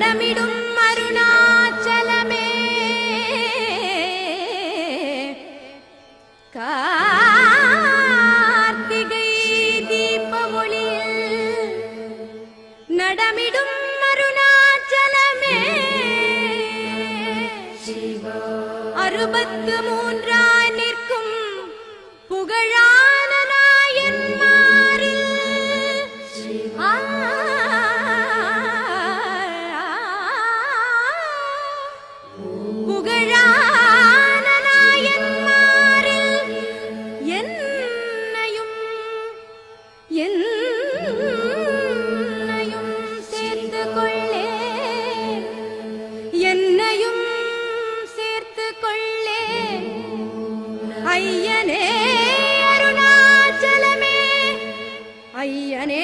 நடமிடும் அருணாச்சலமே. கார்த்திகை தீப ஒளியில் நடமிடும் அருணாச்சலமே. அறுபத்து மூன்றாம் ஐயனே அருணாச்சலமே ஐயனே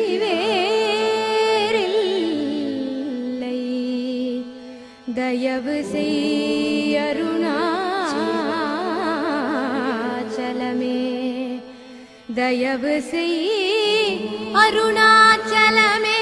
கதி வேறில்லை தயவு செய்யருணாச்சலமே தயவு செய் அருணாச்சலமே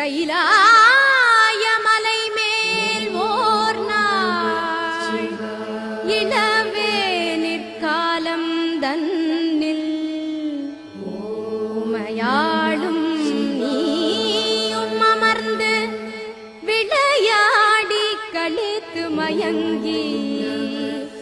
கைலாய மலை மேல் ஓர் நாள் இளவே நிற்காலம் தன்னில். ஓமையாளும் நீயும் அமர்ந்து விளையாடி கழித்து மயங்கி.